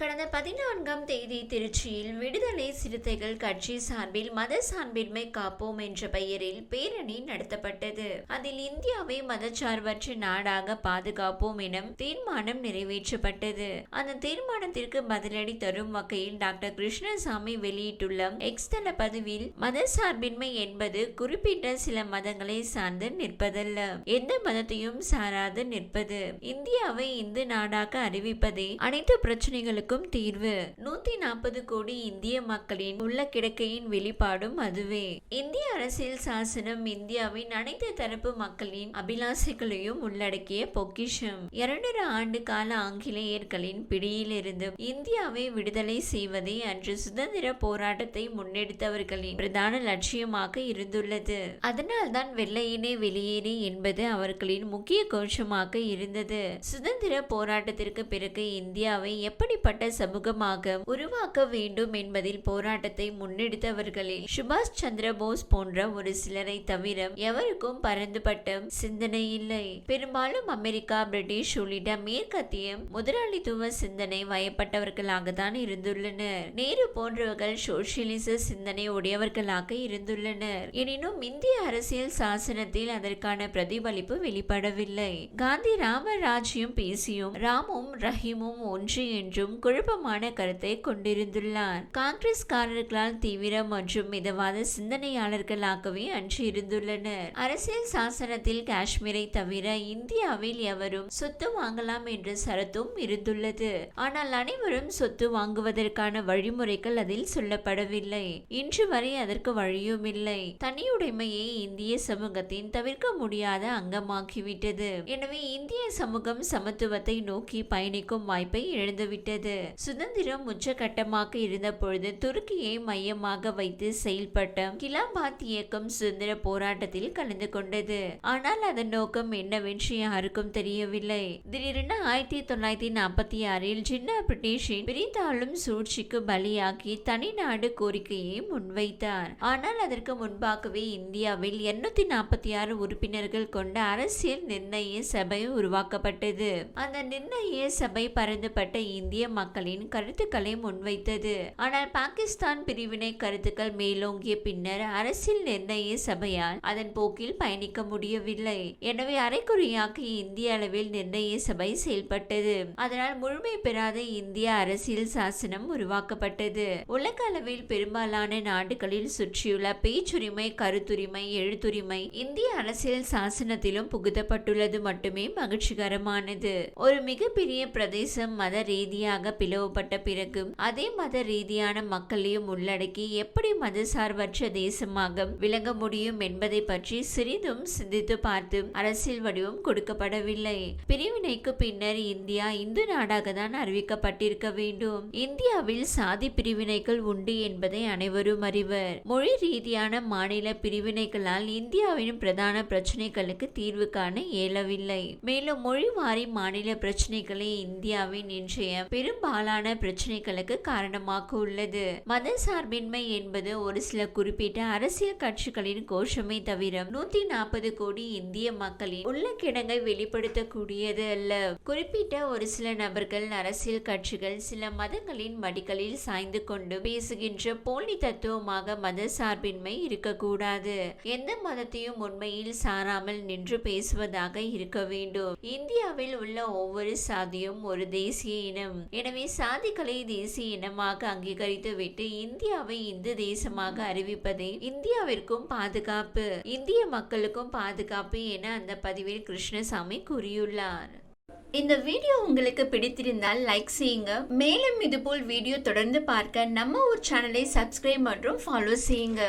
கடந்த பதினான்காம் தேதி திருச்சியில் விடுதலை சிறுத்தைகள் கட்சி சார்பில் மத சார்பின்மை காப்போம் என்ற பெயரில் பேரணி நடத்தப்பட்டது. அதில் இந்தியாவை மதச்சார்பற்ற நாடாக பாதுகாப்போம் என தீர்மானம் நிறைவேற்றப்பட்டது. அந்த தீர்மானத்திற்கு பதிலடி தரும் வகையில் டாக்டர் கிருஷ்ணசாமி வெளியிட்டுள்ள எக்ஸ்தல பதிவில் மத சார்பின்மை என்பது குறிப்பிட்ட சில மதங்களை சார்ந்து நிற்பதல்ல. எந்த மதத்தையும் சாராது நிற்பது. இந்தியாவை இந்து நாடாக அறிவிப்பதே அனைத்து பிரச்சனைகளுக்கும் தீர்வு. நூத்தி நாற்பது கோடி இந்திய மக்களின் உள்ள கிடக்கையின் வெளிப்பாடும் அதுவே. இந்திய அரசியல் சாசனம் இந்தியாவின் அனைத்து தரப்பு மக்களின் அபிலாசைகளையும் உள்ளடக்கிய பொக்கிஷம். இரண்டரை ஆண்டு கால ஆங்கிலேயர்களின் பிடியிலிருந்து இந்தியாவை விடுதலை செய்வதே அன்று சுதந்திர போராட்டத்தை முன்னெடுத்தவர்களின் பிரதான லட்சியமாக இருந்துள்ளது. அதனால்தான் வெள்ளையினை வெளியேறி என்பது அவர்களின் முக்கிய கோஷமாக இருந்தது. சுதந்திர போராட்டத்திற்கு பிறகு இந்தியாவை எப்படி எப்படிப்பட்ட சமூகமாக உருவாக்க வேண்டும் என்பதில் போராட்டத்தை முன்னெடுத்தவர்களில் சுபாஷ் சந்திர போஸ் போன்ற ஒரு சிலரை தவிர எவருக்கும் பரந்துபட்ட சிந்தனை இல்லை. பெரும்பாலும் அமெரிக்கா பிரிட்டிஷ் உள்ளிட்ட மேற்கத்திய முதலாளித்துவ சிந்தனை வயப்பட்டவர்களாக தான் இருந்துள்ளனர். நேரு போன்றவர்கள் சோசியலிச சிந்தனை உடையவர்களாக இருந்துள்ளனர். எனினும் இந்திய அரசியல் சாசனத்தில் அதற்கான பிரதிபலிப்பு வெளிப்படவில்லை. காந்தி ராமராஜ்யம் பேசியும் ராமும் ரஹீமும் ஒன்று என்றும் குழப்பமான கருத்தை கொண்டிருந்துள்ளார். காங்கிரஸ்காரர்களால் தீவிர மற்றும் மிதவாத சிந்தனையாளர்களாகவே அன்று இருந்துள்ளனர். அரசியல் சாசனத்தில் காஷ்மீரை தவிர இந்தியாவில் எவரும் சொத்து வாங்கலாம் என்ற சரத்தும் இருந்துள்ளது. ஆனால் அனைவரும் சொத்து வாங்குவதற்கான வழிமுறைகள் அதில் சொல்லப்படவில்லை. இன்று வரை அதற்கு வழியும் இல்லை தனியுடைமையை இந்திய சமூகத்தின் தவிர்க்க முடியாத அங்கமாக்கிவிட்டது. எனவே இந்திய சமூகம் சமத்துவத்தை நோக்கி பயணிக்கும் வாய்ப்பை இழந்துவிட்டது. சுதந்திரம் உச்சகட்டமாக இருந்த பொழுது துருக்கியை மையமாக வைத்து செயல்பட்ட கிலாபாத் இயக்கம் சுதந்திர போராட்டத்தில் கலந்து கொண்டது. ஆனால் அதன் நோக்கம் என்னவென்று யாருக்கும் தெரியவில்லை. திடீரென ஆயிரத்தி தொள்ளாயிரத்தி நாற்பத்தி ஆறில் ஜின்னா பிரிட்டிஷின் பிரித்தாளும் சூழ்ச்சிக்கு பலியாகி தனிநாடு கோரிக்கையை முன்வைத்தார். ஆனால் அதற்கு முன்பாகவே இந்தியாவில் எண்ணூத்தி நாற்பத்தி ஆறு உறுப்பினர்கள் கொண்ட அரசியல் நிர்ணய சபை உருவாக்கப்பட்டது. அந்த நிர்ணய சபை பரந்துபட்ட இந்திய மக்களின் கருத்துக்களை முன்வைத்தது. ஆனால் பாகிஸ்தான் பிரிவினை கருத்துக்கள் மேலோங்கிய பின்னர் அரசியல் நிர்ணய சபையால் அதன் போக்கில் பயணிக்க முடியவில்லை. எனவே அரைக்குறையாக இந்திய அளவில் நிர்ணய சபை செயல்பட்டது. அதனால் முழுமை பெறாத இந்திய அரசியல் சாசனம் உருவாக்கப்பட்டது. உலக அளவில் பெரும்பாலான நாடுகளில் சுற்றியுள்ள பேச்சுரிமை கருத்துரிமை எழுத்துரிமை இந்திய அரசியல் சாசனத்திலும் புகுத்தப்பட்டுள்ளது மட்டுமே மகிழ்ச்சிகரமானது. ஒரு மிகப்பெரிய பிரதேசம் மத ரீதியாக பிளவுபட்ட பிறகு அதே மத ரீதியான மக்களையும் உள்ளடக்கி எப்படி மதசார்பற்ற தேசமாக விளங்க முடியும் என்பதை பற்றி சிறிதும் சிந்தித்து பார்த்து அரசியல் வடிவம் கொடுக்கப்படவில்லை. பிரிவினைக்கு பின்னர் இந்தியா இந்து நாடாக தான் அறிவிக்கப்பட்டிருக்க வேண்டும். இந்தியாவில் சாதி பிரிவினைகள் உண்டு என்பதை அனைவரும் அறிவர். மொழி ரீதியான மாநில பிரிவினைகளால் இந்தியாவின் பிரதான பிரச்சனைகளுக்கு தீர்வு காண இயலவில்லை. மேலும் மொழி மொழிவாரி மாநில பிரச்சனைகளே இந்தியாவின் இன்றைய பெரும் பெரும்பாலான பிரச்சனைகளுக்கு காரணமாக உள்ளது. மத சார்பின்மை என்பது ஒரு சில குறிப்பிட்ட அரசியல் கட்சிகளின் கோஷமே தவிர நூத்தி நாற்பது கோடி இந்திய மக்களின் உள்ள கிடங்கை வெளிப்படுத்தக்கூடியது அல்ல. குறிப்பிட்ட ஒரு சில நபர்கள் அரசியல் கட்சிகள் சில மதங்களின் மடிகளில் சாய்ந்து கொண்டு பேசுகின்ற போலி தத்துவமாக மத சார்பின்மை இருக்கக்கூடாது. எந்த மதத்தையும் உண்மையில் சாராமல் நின்று பேசுவதாக இருக்க வேண்டும். இந்தியாவில் உள்ள ஒவ்வொரு சாதியும் ஒரு தேசிய இனம். எனவே சாதிகளை தேசிய இனமாக அங்கீகரித்துவிட்டு இந்தியாவை இந்து தேசமாக அறிவிப்பதே இந்தியாவிற்கும் பாதுகாப்பு இந்திய மக்களுக்கும் பாதுகாப்பு என அந்த பதிவில் கிருஷ்ணசாமி கூறியுள்ளார். இந்த வீடியோ உங்களுக்கு பிடித்திருந்தால் லைக் செய்யுங்க. மேலும் இதுபோல் வீடியோ தொடர்ந்து பார்க்க நம்ம ஒரு சேனலை சப்ஸ்கிரைப் மற்றும் ஃபாலோ செய்யுங்க.